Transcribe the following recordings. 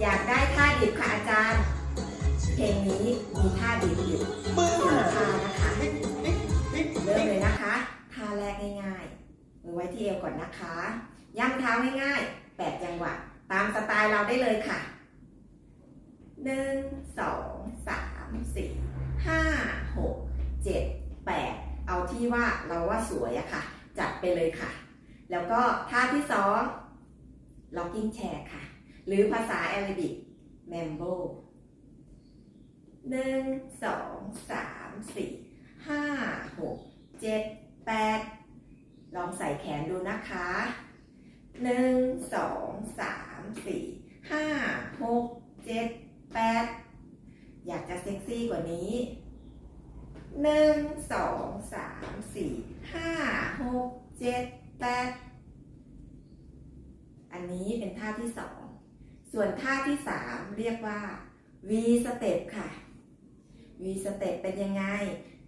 อยากได้ท่าดิบค่ะอาจารย์ เพลงนี้มีท่าดิบอยู่มือสองท่านะคะปิ๊กปิ๊กปิ๊กเริ่มปิ๊กเลยนะคะ ท่าแรกง่ายๆมือไว้ที่เอวก่อนนะคะ ย่ำเท้าง่ายๆแปดจังหวะ ตามสไตล์เราได้เลยค่ะหนึ่งสองสามสี่ห้าหกเจ็ดแปดเอาที่ว่าเราว่าสวยอะค่ะ จัดไปเลยค่ะ แล้วก็ท่าที่สอง locking chair ค่ะ หรือภาษาแอรบิก mambo หนึ่งสองสามสี่ห้าหกเจ็ดแปดลองใส่แขนดูนะคะหนึ่งสองสามสี่ห้าหกเจ็ดแปดอยากจะเซ็กซี่กว่านี้หนึ่งสองสามสี่ห้าหกเจ็ดแปดอันนี้เป็นท่าที่สอง ส่วนท่าที่สามเรียกว่า V step ค่ะ V step เป็นยังไง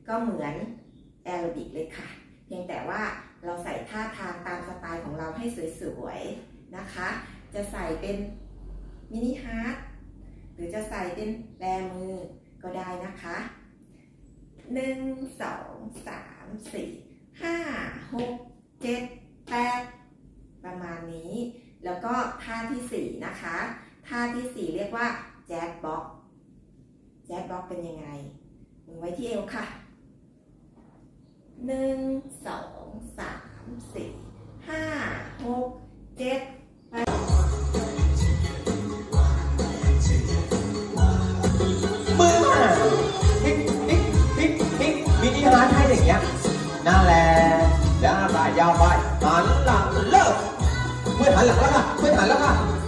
ก็เหมือนแอโรบิกเลยค่ะ เพียงแต่ว่าเราใส่ท่าทางตามสไตล์ของเราให้สวยๆนะคะ จะใส่เป็นมินิฮาร์ดหรือจะใส่เป็นแบมือก็ได้นะคะหนึ่งสองสามสี่ห้าหกเจ็ดแปดประมาณนี้ แล้วก็ท่าที่สี่นะคะ ท่าที่สี่เรียกว่าแจ๊ดบ็อกแจ๊ดบ็อกเป็นยังไงมือไว้ที่เอวค่ะหนึ่งสองสามสี่ห้าหกเจ็ดมือมาปิ๊กปิ๊กปิ๊กปิ๊กมินิฮาร์ทให้อย่างเงี้ยนั่นแหละยาวไปยาวไปหันหลังเลิก เมื่อหันหลังแ